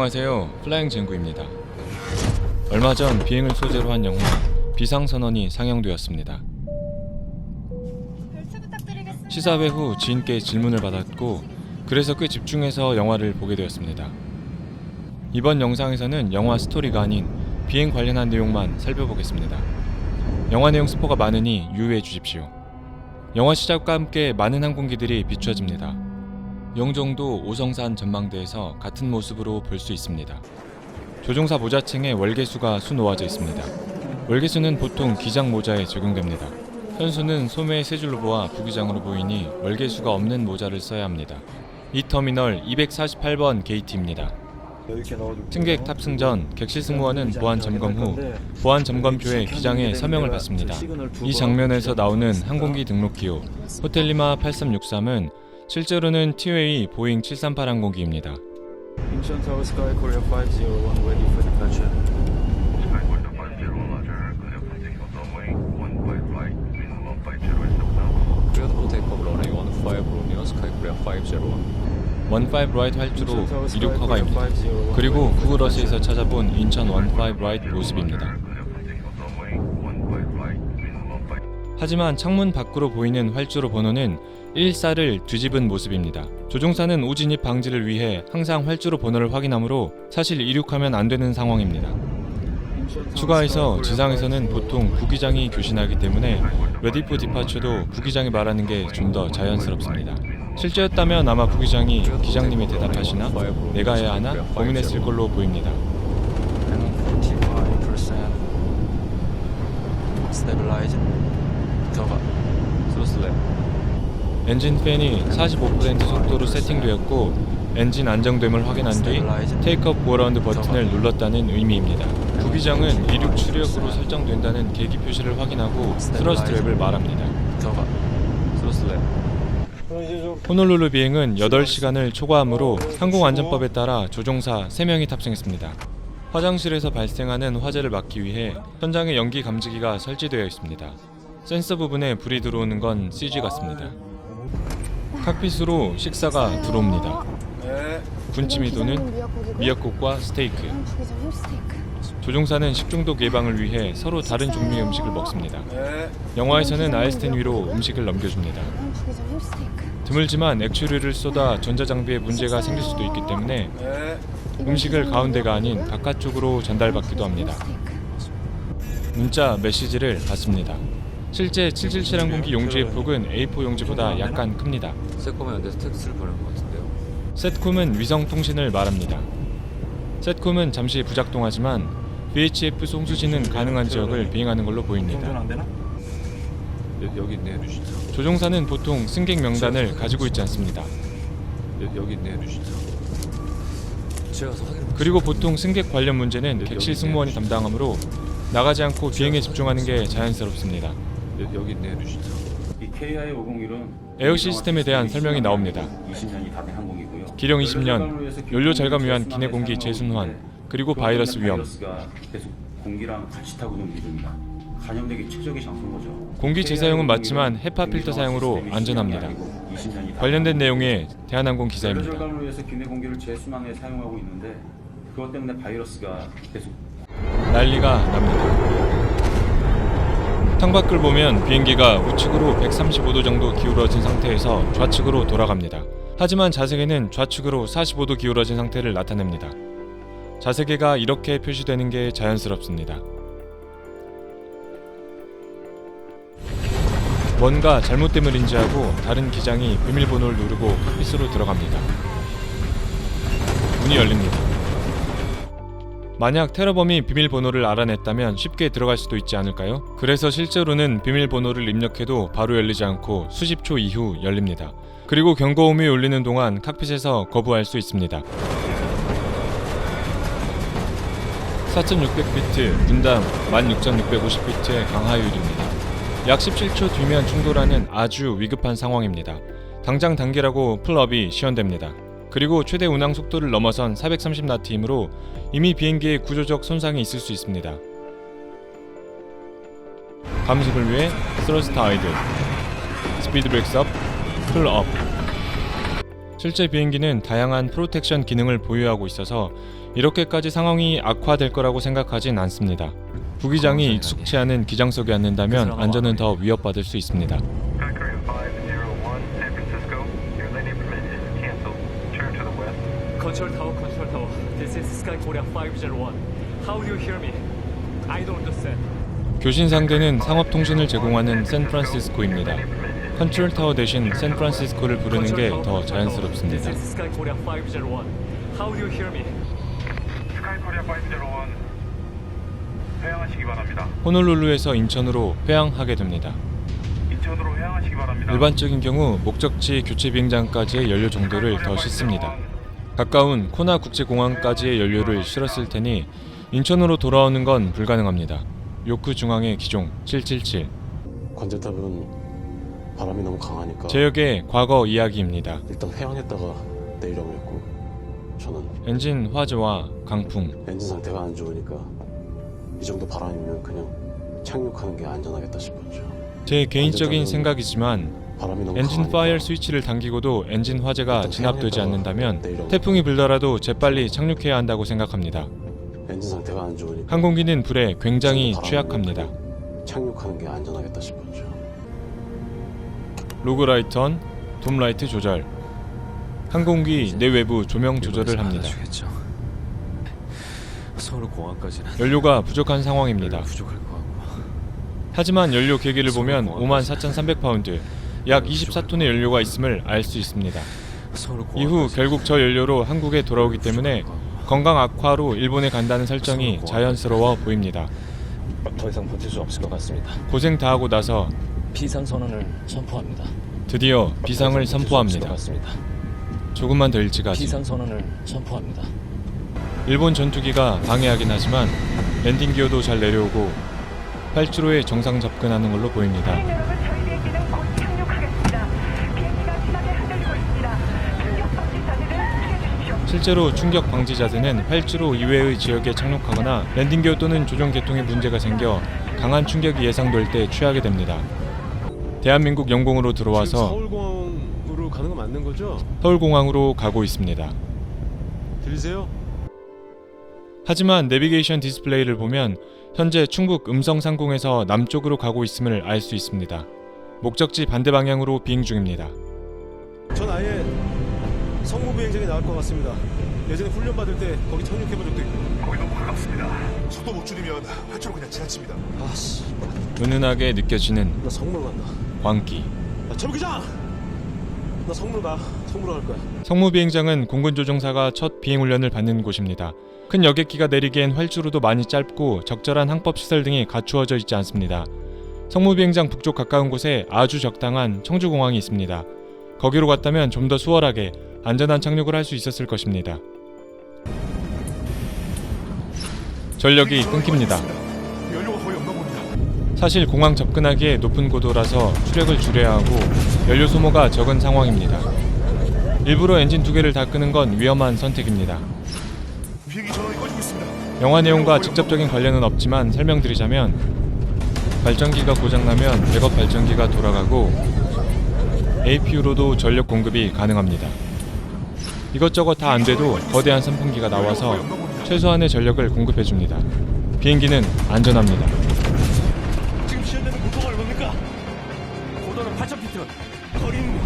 안녕하세요. 플라잉 젠구입니다. 얼마 전 비행을 소재로 한 영화 비상선언이 상영되었습니다. 시사회 후 지인께 질문을 받았고 그래서 꽤 집중해서 영화를 보게 되었습니다. 이번 영상에서는 영화 스토리가 아닌 비행 관련한 내용만 살펴보겠습니다. 영화 내용 스포가 많으니 유의해 주십시오. 영화 시작과 함께 많은 항공기들이 비춰집니다. 영종도 오성산 전망대에서 같은 모습으로 볼 수 있습니다. 조종사 모자층에 월계수가 수놓아져 있습니다. 월계수는 보통 기장 모자에 적용됩니다. 현수는 소매 세 줄로 보아 부기장으로 보이니 월계수가 없는 모자를 써야 합니다. 이 터미널 248번 게이트입니다. 승객 탑승 전 객실 승무원은 보안 점검 후 보안 점검표에 기장에 서명을 받습니다. 이 장면에서 나오는 항공기 등록 기호 호텔리마 8363은 실제로는 티웨이 보잉 738 항공기입니다. 인천 타워 스카이 코리아 501 ready for departure. Skyport 50 Roger, clear for takeoff runway 15 right, minimum 50 is now. Cleared for takeoff runway 15 Romeo Sky Korea 501. 15 라이트 활주로 인천 타워 스카이 이륙 코리아 허가입니다. 501 그리고 구글어스에서 찾아본 인천 15 라이트 모습입니다. Clear for takeoff runway 15 right, minimum 50 하지만 창문 밖으로 보이는 활주로 번호는 14를 뒤집은 모습입니다. 조종사는 오진입 방지를 위해 항상 활주로 번호를 확인하므로 사실 이륙하면 안 되는 상황입니다. 추가해서 지상에서는 501 보통 부기장이 교신하기 때문에 레디포 디파처도 부기장이 말하는 게 좀 더 자연스럽습니다. 실제였다면 아마 부기장이 기장님이 대답하시나 내가 해야 하나 고민했을 걸로 보입니다. 엔진 팬이 45% 속도로 세팅되었고 엔진 안정됨을 확인한 뒤 테이크업 고어라운드 버튼을 눌렀다는 의미입니다. 부기장은 이륙 추력으로 설정된다는 계기 표시를 확인하고 스러스트 랩을 말합니다. 호놀룰루 비행은 8시간을 초과하므로 항공안전법에 따라 조종사 3명이 탑승했습니다. 화장실에서 발생하는 화재를 막기 위해 현장에 연기 감지기가 설치되어 있습니다. 센서 부분에 불이 들어오는 건 CG 같습니다. 칵핏으로 식사가 들어옵니다. 군침이 도는 미역국과 스테이크. 스테이크. 조종사는 식중독 예방을 위해 서로 다른 종류의 음식을 먹습니다. 영화에서는 아이스텐 위로 음식을 넘겨줍니다. 스테이크. 드물지만 액추류를 쏟아 전자장비에 문제가 생길 수도 있기 때문에 음식을 가운데가 아닌 바깥쪽으로 전달받기도 합니다. 문자 메시지를 받습니다. 실제 777 항공기 용지의 폭은 A4 용지보다 약간 큽니다. 새콤한데 텍스트를 보낸 것 같은데요. 셋콤은 위성 통신을 말합니다. 셋콤은 잠시 부작동하지만 VHF 송수신은 가능한 지역을 비행하는 걸로 보입니다. 여, 여기 있네요, 루시타. 조종사는 보통 승객 명단을 가지고 있지 않습니다. 여, 여기 있네요, 루시타. 제가 가서 확인. 그리고 보통 승객 관련 문제는 객실 승무원이 담당하므로 나가지 않고 비행에 집중하는 게 자연스럽습니다. 여, 여기 루시타. 이 KI 501은 에어 시스템에 대한 설명이 나옵니다. 20년이 다된 항공이고요. 기령 20년, 연료 절감 위한 기내 공기 재순환, 그리고 바이러스 위험, 계속 공기랑 같이 타고 있는 기류입니다. 감염되기 최적의 장소인 거죠. 공기 재사용은 맞지만 헤파 필터 사용으로 안전합니다. 20년이 다 관련된 내용의 대한항공 기사입니다. 절감을 위해서 기내 공기를 재순환에 사용하고 있는데 그것 때문에 바이러스가 계속 난리가 납니다. 창밖을 보면 비행기가 우측으로 135도 정도 기울어진 상태에서 좌측으로 돌아갑니다. 하지만 자세계는 좌측으로 45도 기울어진 상태를 나타냅니다. 자세계가 이렇게 표시되는 게 자연스럽습니다. 뭔가 잘못됨을 인지하고 다른 기장이 비밀번호를 누르고 칵핏으로 들어갑니다. 문이 열립니다. 만약 테러범이 비밀번호를 알아냈다면 쉽게 들어갈 수도 있지 않을까요? 그래서 실제로는 비밀번호를 입력해도 바로 열리지 않고 수십 초 이후 열립니다. 그리고 경고음이 울리는 동안 칵핏에서 거부할 수 있습니다. 4600피트, 분당 16,650피트의 강하율입니다. 약 17초 뒤면 충돌하는 아주 위급한 상황입니다. 당장 당기라고 풀업이 시연됩니다. 그리고 최대 운항 속도를 넘어선 430나트이므로 이미 비행기에 구조적 손상이 있을 수 있습니다. 감속을 위해 스러스트 아이들, 스피드 브렉스업, 풀업. 실제 비행기는 다양한 프로텍션 기능을 보유하고 있어서 이렇게까지 상황이 악화될 거라고 생각하진 않습니다. 부기장이 익숙치 않은 기장석에 앉는다면 안전은 더 위협받을 수 있습니다. Control tower, control tower. This is Sky Korea 501. How do you hear me? I don't understand. 교신 상대는 상업 통신을 제공하는 샌프란시스코입니다. 컨트롤 타워 대신 샌프란시스코를 부르는 게 더 자연스럽습니다. This is Sky Korea 501. How do you hear me? Sky Korea 501. 회항하시기 바랍니다. 호놀룰루에서 인천으로 회항하게 됩니다. 인천으로 회항하시기 바랍니다. 일반적인 경우 목적지 교체 비행장까지의 연료 정도를 더 싣습니다. 가까운 코나 국제공항까지의 연료를 실었을 테니 인천으로 돌아오는 건 불가능합니다. 요크 중앙의 기종 777 관제탑은 바람이 너무 강하니까 제 역의 과거 이야기입니다. 일단 회항했다가 내리라고 했고 저는 엔진 화재와 강풍 엔진 상태가 안 좋으니까 이 정도 바람이면 그냥 착륙하는 게 안전하겠다 싶었죠. 제 개인적인 생각이지만 바람이 너무 엔진 강하니까 파이어 스위치를 당기고도 엔진 화재가 일단 진압되지 않는다면 내리라고 태풍이 불더라도 재빨리 착륙해야 한다고 생각합니다. 엔진 상태가 안 좋으니까 항공기는 불에 굉장히 취약합니다. 착륙하는 게 안전하겠다 싶었죠. 로그 라이턴, 돔 라이트 조절 항공기 내외부 조명 조절을 합니다. 주겠죠. 서울 공항까지는 연료가 부족한 상황입니다. 부족할 것 같고. 하지만 연료 계기를 보면 54,300파운드, 약 24톤의 연료가 있음을 알 수 있습니다. 이후 결국 저 연료로 한국에 돌아오기 때문에. 건강 악화로 일본에 간다는 설정이 자연스러워 보입니다. 더 이상 버틸 수 없을 것 같습니다. 고생 다 하고 나서 비상 선언을 선포합니다. 드디어 비상을 선포합니다. 조금만 더 일찍 하지. 비상 선언을 선포합니다. 일본 전투기가 방해하긴 하지만 랜딩 기어도 잘 내려오고 활주로에 정상 접근하는 걸로 보입니다. 실제로 충격 방지자들은 활주로 이외의 지역에 착륙하거나 랜딩 기어 또는 조종 계통에 문제가 생겨 강한 충격이 예상될 때 취하게 됩니다. 대한민국 영공으로 들어와서 서울공항으로 가는 거 맞는 거죠? 서울공항으로 가고 있습니다. 들리세요? 하지만 내비게이션 디스플레이를 보면 현재 충북 음성 상공에서 남쪽으로 가고 있음을 알 수 있습니다. 목적지 반대 방향으로 비행 중입니다. 전 아예 성무 비행장에 나올 것 같습니다. 예전에 훈련 받을 때 거기 착륙해본 적도 있고. 거기 너무 가깝습니다. 속도 못 줄이면 활주로 그냥 지나칩니다. 아씨, 은은하게 느껴지는 나 성물 간다. 광기. 야, 최부기장! 나 성물 가. 성무로 갈 거야. 성무 비행장은 공군 조종사가 첫 비행 훈련을 받는 곳입니다. 큰 여객기가 내리기엔 활주로도 많이 짧고 적절한 항법 시설 등이 갖추어져 있지 않습니다. 성무 비행장 북쪽 가까운 곳에 아주 적당한 청주공항이 있습니다. 거기로 갔다면 좀 더 수월하게 안전한 착륙을 할 수 있었을 것입니다. 전력이 끊깁니다. 사실 공항 접근하기에 높은 고도라서 추력을 줄여야 하고 연료 소모가 적은 상황입니다. 일부러 엔진 두 개를 다 끄는 건 위험한 선택입니다. 영화 내용과 직접적인 관련은 없지만 설명드리자면 발전기가 고장나면 백업 발전기가 돌아가고 APU로도 전력 공급이 가능합니다. 이것저것 다 안 돼도 거대한 선풍기가 나와서 최소한의 전력을 공급해 줍니다. 비행기는 안전합니다. 지금 시연되는 고도가 얼마입니까? 고도는 8,000피트. 거리는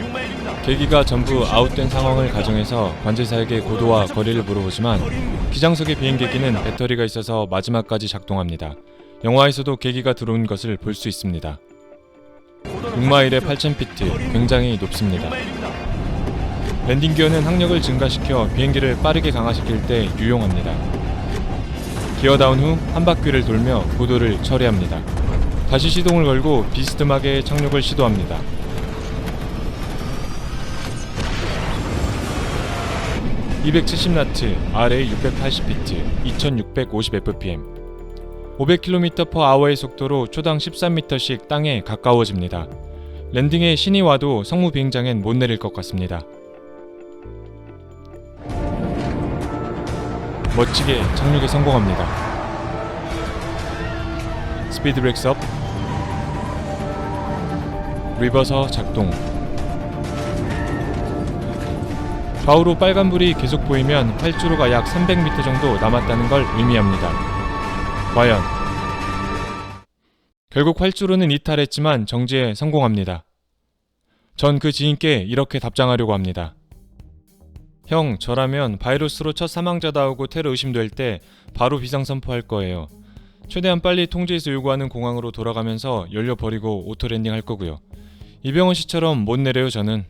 6마일입니다. 계기가 전부 아웃된 상황을 가정해서 관제사에게 고도와 거리를 물어보지만 기장석의 비행계기는 배터리가 있어서 마지막까지 작동합니다. 영화에서도 계기가 들어온 것을 볼 수 있습니다. 6마일에 8,000피트, 굉장히 높습니다. 랜딩 기어는 항력을 증가시켜 비행기를 빠르게 강화시킬 때 유용합니다. 기어 다운 후 한 바퀴를 돌며 고도를 처리합니다. 다시 시동을 걸고 비스듬하게 착륙을 시도합니다. 270나트, RA 680피트, 2650 fpm. 500km/h의 속도로 초당 13m씩 땅에 가까워집니다. 랜딩에 신이 와도 성무 비행장엔 못 내릴 것 같습니다. 멋지게 착륙에 성공합니다. 스피드 브레이크스 업 리버서 작동 좌우로 빨간불이 계속 보이면 활주로가 약 300m 정도 남았다는 걸 의미합니다. 과연 결국 활주로는 이탈했지만 정지에 성공합니다. 전 그 지인께 이렇게 답장하려고 합니다. 형, 저라면 바이러스로 첫 사망자다 하고 테러 의심될 때 바로 비상 선포할 거예요. 최대한 빨리 통제해서 요구하는 공항으로 돌아가면서 연료 버리고 오토 랜딩 할 거고요. 이병헌 씨처럼 못 내려요 저는.